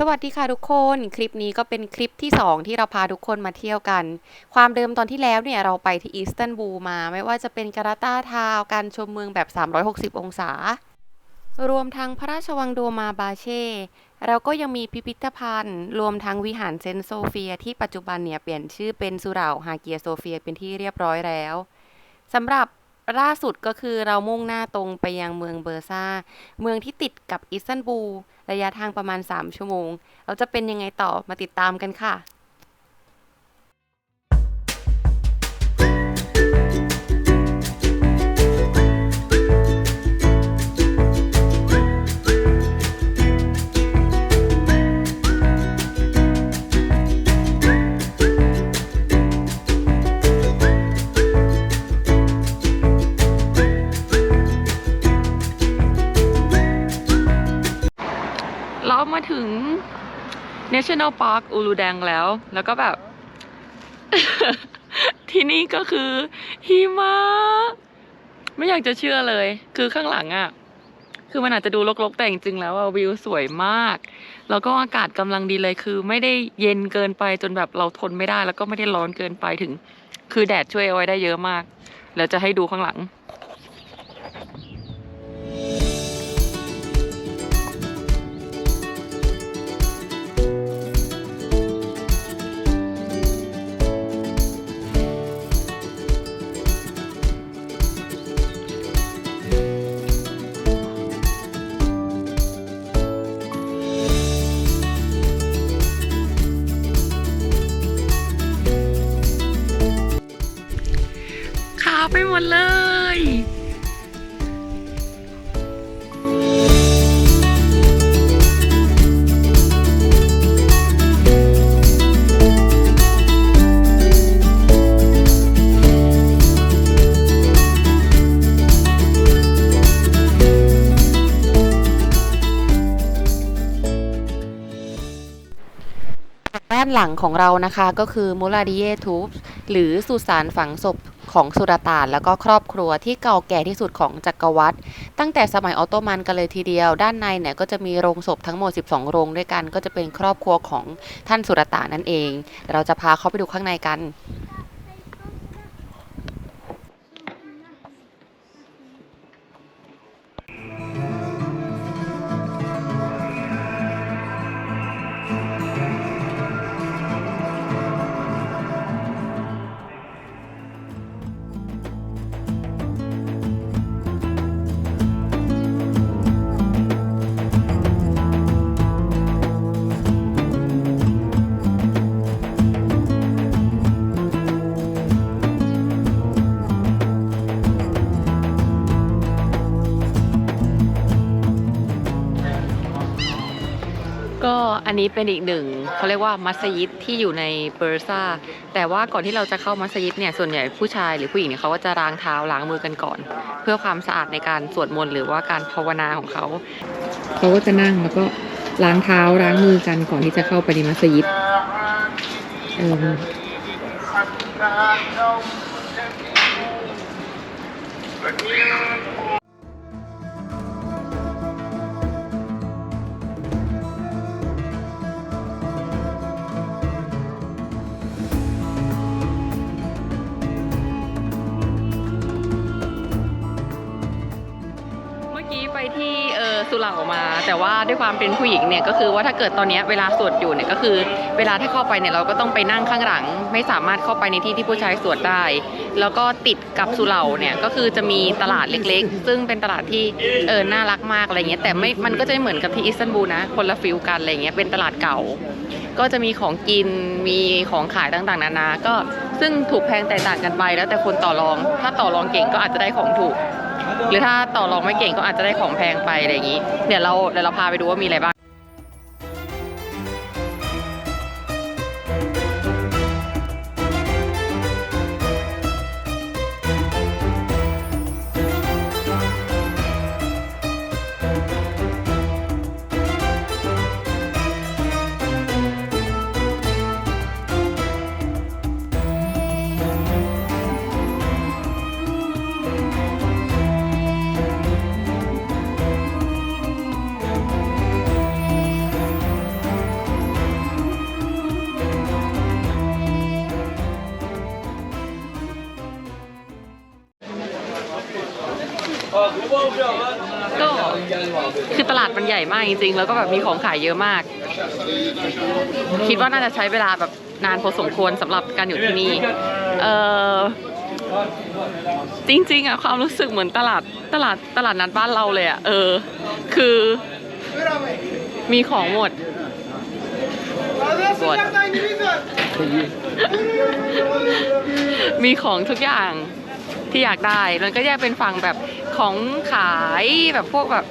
สวัสดีค่ะทุกคนคลิปนี้ก็เป็นคลิปที่ 2 ที่เราพาทุกคนมาเที่ยวกัน ความเดิมตอนที่แล้วเนี่ยเราไปที่อิสตันบูลมา ไม่ว่าจะเป็นการาตาทาวการชมเมืองแบบ 360 องศา รวมทั้งพระราชวังโดมาบาเช่แล้วก็ยังมีพิพิธภัณฑ์ รวมทั้งวิหารเซนต์โซเฟีย ที่ปัจจุบันเนี่ยเปลี่ยนชื่อเป็นสุเหร่าฮาเกียโซเฟียเป็นที่เรียบร้อยแล้วสำหรับ ล่าสุดก็คือเรามุ่งหน้าตรงไปยังเมืองเบอร์ซาเมืองที่ติดกับอิสตันบูล ระยะทางประมาณ 3 ชั่วโมง เราจะเป็นยังไงต่อมาติดตามกันค่ะ เรามาถึง National Park อูลูแดงแล้ว แล้วก็แบบ ที่นี่ก็คือหิมะไม่อยากจะเชื่อเลย คือข้างหลังอะ่ะ คือมันอาจจะดูรกๆแต่จริงๆแล้วอะวิวสวยมาก แล้วก็อากาศกำลังดีเลยคือ ไม่ได้เย็นเกินไปจนแบบเราทนไม่ได้ แล้วก็ไม่ได้ร้อนเกินไปถึง คือแดดช่วยเอาไว้ได้เยอะมาก แล้วจะให้ดูข้างหลัง หลังของเรานะคะก็คือมูลาดิเยทูบหรือสุสานฝังศพของสุรต่านแล้วก็ครอบครัวที่เก่าแก่ที่สุดของจักรวรรดิตั้งแต่สมัยออตโตมันกันเลยทีเดียว ด้านในเนี่ยก็จะมีโรงศพทั้งหมด 12 โรงด้วยกัน ก็จะเป็นครอบครัวของท่านสุรต่านนั่นเอง เราจะพาเขาไปดูข้างในกัน นี้เป็นอีกหนึ่งเขาเรียกว่ามัสยิดที่อยู่ในเบอร์ซาแต่ว่าก่อนที่เราจะเข้ามัสยิดเนี่ยส่วนใหญ่ผู้ชายหรือผู้หญิงเนี่ยเขาก็จะล้างเท้าล้างมือกันก่อน เพื่อความสะอาดในการสวดมนต์หรือว่าการภาวนาของเขาเขาก็จะนั่งแล้วก็ล้างเท้าล้างมือกันก่อนที่จะเข้าไปในมัสยิดเออ สุเหร่ามา แต่ว่าด้วยความเป็นผู้หญิงเนี่ยก็คือว่าถ้าเกิดตอนนี้เวลาสวดอยู่เนี่ยก็คือ เวลาถ้าเข้าไปเนี่ยเราก็ต้องไปนั่งข้างหลัง ไม่สามารถเข้าไปในที่ที่ผู้ชายสวดได้ แล้วก็ติดกับสุเหร่าเนี่ยก็คือจะมีตลาดเล็กๆ ซึ่งเป็นตลาดที่เออน่ารักมากอะไรเงี้ยแต่ไม่มันก็จะไม่เหมือนกับที่อิสตันบูลนะคนละฟิลกันอะไรเงี้ยเป็นตลาดเก่า ก็จะมีของกินมีของขายต่างๆนานาก็ซึ่งถูกแพงแตกต่างกันไปแล้วแต่คนต่อรอง ถ้าต่อรองเก่งก็อาจจะได้ของถูก หรือถ้าต่อรองไม่เก่งก็อาจจะได้ของแพงไปอะไรอย่างนี้ เดี๋ยวเราเดี๋ยวเราพาไปดูว่ามีอะไรบ้าง ก็คือตลาดมันใหญ่มากจริงๆ แล้วก็แบบมีของขายเยอะมาก คิดว่าน่าจะใช้เวลาแบบนานพอสมควรสำหรับการอยู่ที่นี่ เออจริงๆอะความรู้สึกเหมือนตลาดตลาดตลาดนัดบ้านเราเลยอะเออ คือมีของหมดหมดมีของทุกอย่าง ที่อยากได้มันก็แยกเป็นฝั่งแบบของขายแบบพวกแบบ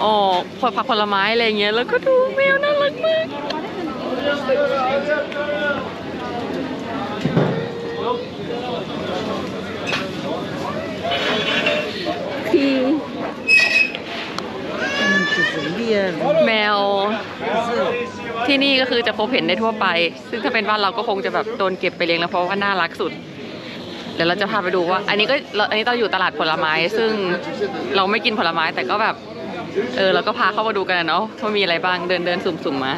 โอ้ผลผักผลไม้อะไรเงี้ย แล้วก็ดูแมวน่ารักมากคือแมวที่นี่ก็คือจะพบเห็นได้ทั่วไป ซึ่งถ้าเป็นบ้านเราก็คงจะแบบโดนเก็บไปเลี้ยงแล้วเพราะว่าน่ารักสุดเดี๋ยวเราจะพาไปดูว่า อันนี้ก็อันนี้เราอยู่ตลาดผลไม้ ซึ่งเราไม่กินผลไม้แต่ก็แบบ เออเราก็พาเข้ามาดูกันนะเนาะว่ามีอะไรบ้างเดินเดินสุ่มๆมา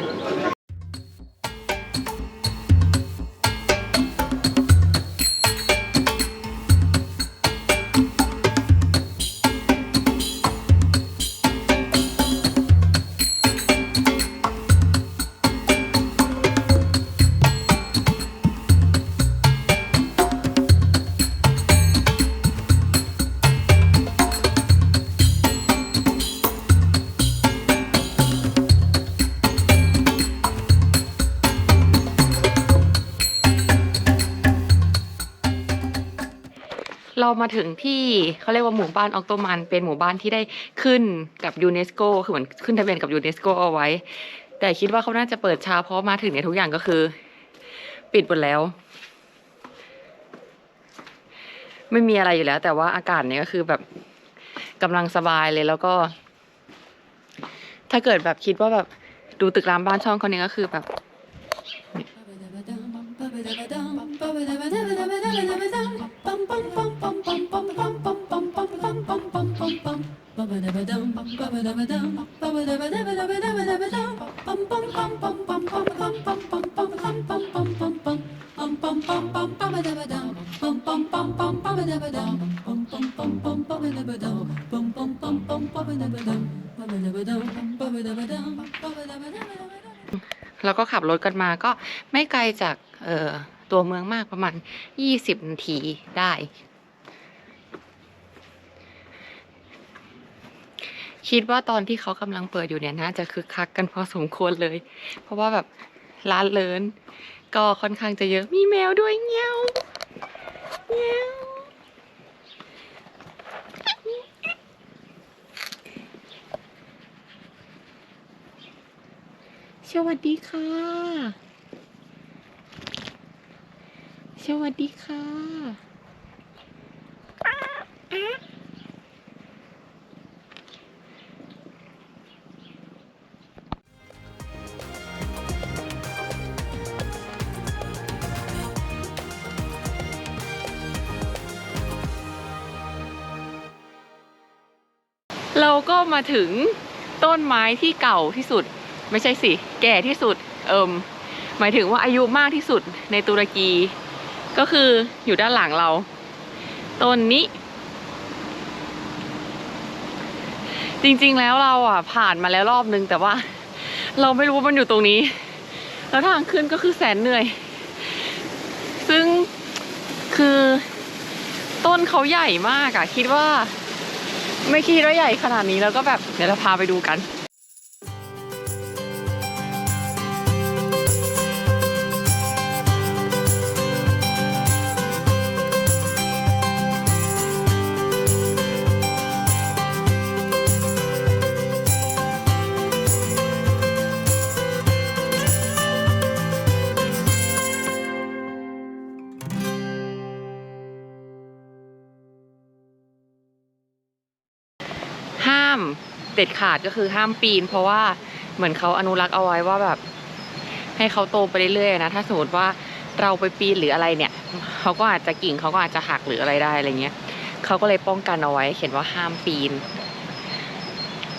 มาถึงที่เขาเรียกว่าหมู่บ้านออกโตมัน เป็นหมู่บ้านที่ได้ขึ้นกับยูเนสโกคือเหมือนขึ้นทะเบียนกับยูเนสโกเอาไว้ แต่คิดว่าเขาน่าจะเปิดช้าเพราะมาถึงเนี่ยทุกอย่างก็คือ ปิดหมดแล้ว ไม่มีอะไรอยู่แล้ว แต่ว่าอากาศเนี่ยก็คือแบบกำลังสบายเลยแล้วก็ ถ้าเกิดแบบคิดว่าแบบดูตึกรามบ้านช่องเขาเนี่ยก็คือแบบ แล้วก็ขับรถกันมาก็ไม่ไกลจากตัวเมืองมากประมาณยี่สิบนาทีได้ คิดว่าตอนที่เขากำลังเปิดอยู่เนี่ยน่าจะคึกคักกันพอสมควรเลย เพราะว่าแบบร้านเลินก็ค่อนข้างจะเยอะมีแมวด้วยเงี้ยวเงี้ยวสวัสดีค่ะ สวัสดีค่ะ เราก็มาถึงต้นไม้ที่เก่าที่สุด ไม่ใช่สิ แก่ที่สุด เอิมหมายถึงว่าอายุมากที่สุดในตุรกี ก็คืออยู่ด้านหลังเรา ต้นนี้ จริงๆแล้วเราอะผ่านมาแล้วรอบนึง แต่ว่า เราไม่รู้ว่ามันอยู่ตรงนี้ แล้วทางขึ้นก็คือแสนเหนื่อย ซึ่งคือต้นเขาใหญ่มากอะคิดว่า ไม่คิดว่าใหญ่ขนาดนี้แล้วก็แบบเดี๋ยวเราพาไปดูกันามเด็ดขาดก็คือห้ามปีน เพราะว่าเหมือนเขาอนุรักษ์เอาไว้ว่าแบบ ให้เขาโตไปเรื่อยๆนะ ถ้าสมมติว่าเราไปปีนหรืออะไรเนี่ยเขาก็อาจจะกิ่งเขาก็อาจจะหักหรืออะไรได้อะไรเงี้ยเขาก็เลยป้องกันเอาไว้ เขียนว่าห้ามปีน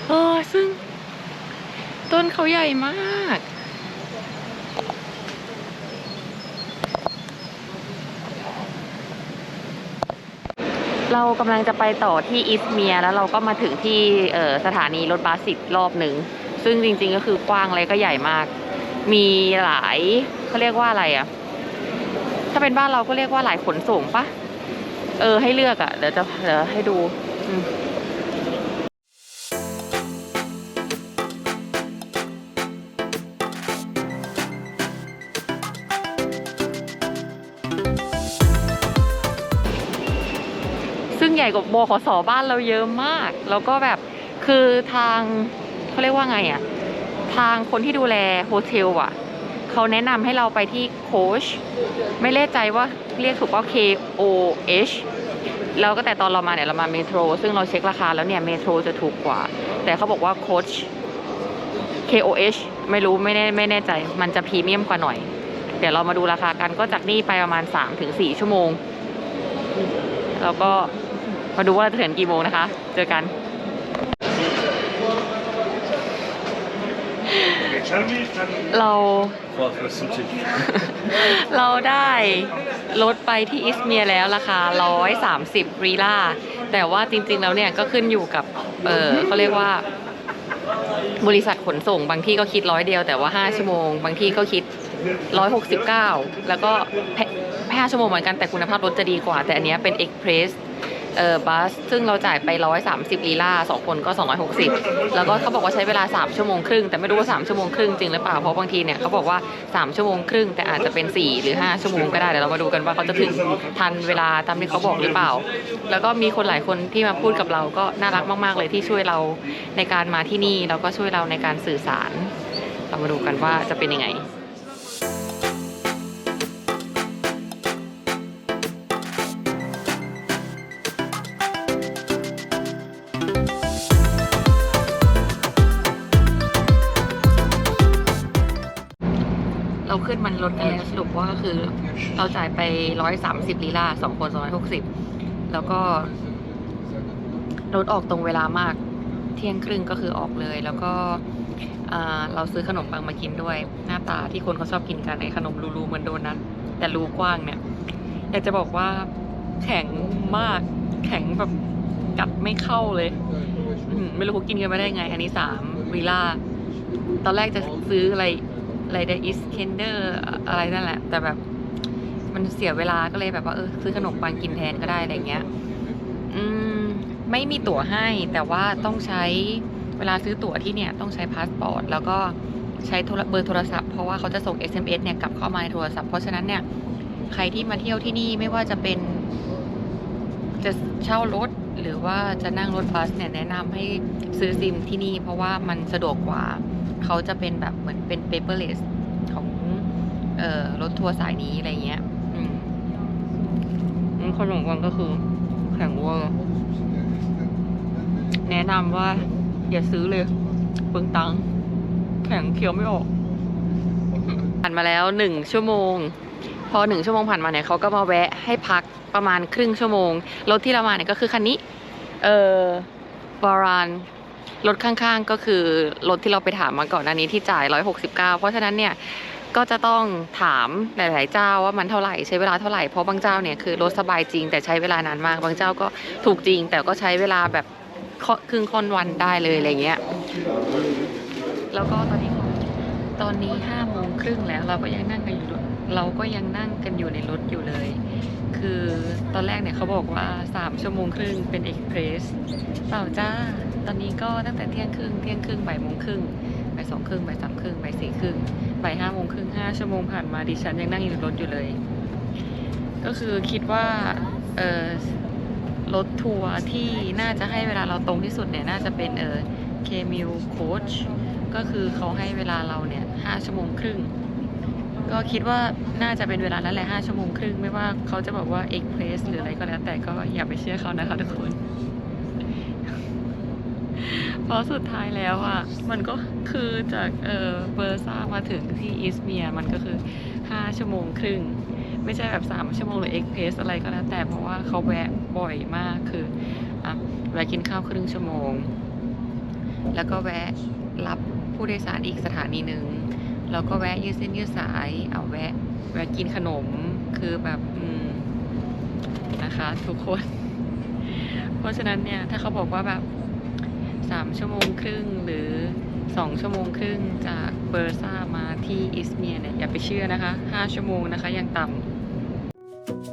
เออซึ่ง ต้นเขาใหญ่มาก เรากำลังจะไปต่อที่อิสเมียแล้วเราก็มาถึงที่สถานีรถบัสสิบรอบหนึ่ง ซึ่งจริงๆก็คือกว้างเลยก็ใหญ่มาก มีหลายเขาเรียกว่าอะไรอะถ้าเป็นบ้านเราก็เรียกว่าหลายขนส่งปะเออให้เลือกอะเดี๋ยวจะเดี๋ยวให้ดู อืม หญ่กว่าบขสบ้านเราเยอะมาก แล้วก็แบบคือทางเขาเรียกว่าไงอะทางคนที่ดูแลโฮเทลอะเขาแนะนำให้เราไปที่โคชไม่แน่ใจว่าเรียกถูกว่า K O H แล้วก็แต่ตอนเรามาเนี่ยเรามาเมโทร ซึ่งเราเช็คราคาแล้วเนี่ยเมโทรจะถูกกว่า แต่เขาบอกว่าโคช K O H ไม่รู้ไม่แน่ไม่แน่ใจ มันจะพรีเมียมกว่าหน่อย เดี๋ยวเรามาดูราคากันก็จากนี่ไปประมาณ 3-4 ชั่วโมง แล้วก็ มาดูว่าจะถึงกี่โมงนะคะ เจอกันเรา เราได้รถไปที่อิสเมียร์แล้วราคา 130 รีลาแต่ว่าจริงๆแล้วเนี่ยก็ขึ้นอยู่กับ เออเขาเรียกว่า บริษัทขนส่งบางที่ก็คิดร้อยเดียวแต่ว่า 5 ชั่วโมง บางที่ก็คิด 169 แล้วก็แพ5ชั่วโมงเหมือนกันแต่คุณภาพรถจะดีกว่า แต่อันเนี้ยเป็นเอ็กเพรส เออบัส ซึ่งเราจ่ายไป 130ลีลาสองคนก็ 260 แล้วก็เขาบอกว่าใช้เวลา 3 ชั่วโมงครึ่ง แต่ไม่รู้ว่า 3 ชั่วโมงครึ่งจริงหรือเปล่า เพราะบางทีเนี่ยเขาบอกว่า 3 ชั่วโมงครึ่ง แต่อาจจะเป็น 4 หรือ 5 ชั่วโมงก็ได้เดี๋ยวเรามาดูกันว่าเขาจะถึงทันเวลาตามที่เขาบอกหรือเปล่า แล้วก็มีคนหลายคนที่มาพูดกับเราก็น่ารักมาก ๆ เลยที่ช่วยเราในการมาที่นี่แล้วก็ช่วยเราในการสื่อสาร เรามาดูกันว่าจะเป็นยังไง เราขึ้นมันลดกันแล้วสรุปว่าก็คือ เราจ่ายไปร้อยสามสิบลีลาสองคนสองร้อยหกสิบแล้วก็รถออกตรงเวลามาก เที่ยงครึ่งก็คือออกเลย แล้วก็เราซื้อขนมปังมากินด้วย หน้าตาที่คนเขาชอบกินกันในขนมรูๆเหมือนโดนัทแต่รูกว้างเนี่ยอยากจะบอกว่าแข็งมากแข็งแบบกัดไม่เข้าเลยไม่รู้เขากินกันมาได้ไง อันนี้สามวีล่าตอนแรกจะซื้ออะไร อะไรเดอิสเคนเดอร์อะไรนั่นแหละ แต่แบบมันเสียเวลาก็เลยแบบว่าเออซื้อขนมปังกินแทนก็ได้อะไรเงี้ย อืม ไม่มีตั๋วให้แต่ว่าต้องใช้เวลาซื้อตั๋วที่เนี่ยต้องใช้พาสปอร์ตแล้วก็ใช้โทรเบอร์โทรศัพท์เพราะว่าเขาจะส่ง SMS เนี่ยกลับเข้ามาในโทรศัพท์เพราะฉะนั้นเนี่ยใครที่มาเที่ยวที่นี่ไม่ว่าจะเป็น จะเช่ารถ หรือว่าจะนั่งรถบัสเนี่ยแนะนำให้ซื้อซิมที่นี่เพราะว่ามันสะดวกกว่า เขาจะเป็นแบบเหมือนเป็น paperless ของเอ่อรถทัวร์สายนี้อะไรเงี้ย อืมขนมปังก็คือแข็งเวอร์แนะนำว่า อย่าซื้อเลยเปลืองตังแข็งเคี้ยวไม่ออกผ่านมาแล้วหนึ่งชั่วโมง พอหนึ่งชั่วโมงผ่านมาเนี่ยเขาก็มาแวะให้พักประมาณครึ่งชั่วโมง รถที่เรามาเนี่ยก็คือคันนี้ เออบารานรถข้างๆก็คือรถที่เราไปถามมาก่อนอันนี้ที่จ่าย 169 เพราะฉะนั้นเนี่ยก็จะต้องถามหลาย ๆ เจ้าว่ามันเท่าไหร่ใช้เวลาเท่าไหร่เพราะบางเจ้าเนี่ยคือรถสบายจริงแต่ใช้เวลานานมาก บางเจ้าก็ถูกจริง แต่ก็ใช้เวลาแบบค่อครึ่งค่อนวันได้เลยอะไรเงี้ยแล้วก็ตอนนี้ตอนนี้ห้าโมงครึ่งแล้วเราก็ยังนั่งกันอยู่รถ เราก็ยังนั่งกันอยู่ในรถอยู่เลย คือตอนแรกเนี่ยเขาบอกว่า 3 ชั่วโมงครึ่งเป็นเอ็กเพรสเปล่าจ้า ตอนนี้ก็ตั้งแต่เที่ยงครึ่งเที่ยงครึ่งบ่ายโมงครึ่งบ่ายสองครึ่งบ่ายสามครึ่งบ่ายสี่ครึ่งบ่ายห้าโมงครึ่งห้าชั่วโมงผ่านมาดิฉันยังนั่งอยู่ในรถอยู่เลย ก็คือคิดว่าเออรถทัวร์ที่น่าจะให้เวลาเราตรงที่สุดเนี่ยน่าจะเป็นเออเคมิลโคชก็คือเขาให้เวลาเราเนี่ยห้าชั่วโมงครึ่ง ก็คิดว่าน่าจะเป็นเวลานั้นแหละห้าชั่วโมงครึ่งไม่ว่าเขาจะบอกว่าเอ็กเพรสหรืออะไรก็แล้ว แต่ก็อย่าไปเชื่อเขานะคะทุกคนเพราะสุดท้ายแล้วอะมันก็คือจากเออเบอร์ซ่ามาถึงที่อิสเมียมันก็คือห้าชั่วโมงครึ่ง ไม่ใช่แบบสามชั่วโมงหรือเอ็กเพรสอะไรก็แล้วแต่เพราะว่าเขาแวะบ่อยมากคืออะแวะกินข้าวครึ่งชั่วโมง แล้วก็แวะรับผู้โดยสารอีกสถานีหนึ่ง แล้วก็แวะยืดเส้นยืดสาย เอาแวะ แวะกินขนมคือแบบนะคะทุกคน เพราะฉะนั้นเนี่ย ถ้าเขาบอกว่าแบบสามชั่วโมงครึ่งหรือสองชั่วโมงครึ่งจากเบอร์ซ่ามาที่อิสเมียร์เนี่ย อย่าไปเชื่อนะคะห้าชั่วโมงนะคะยังต่ำ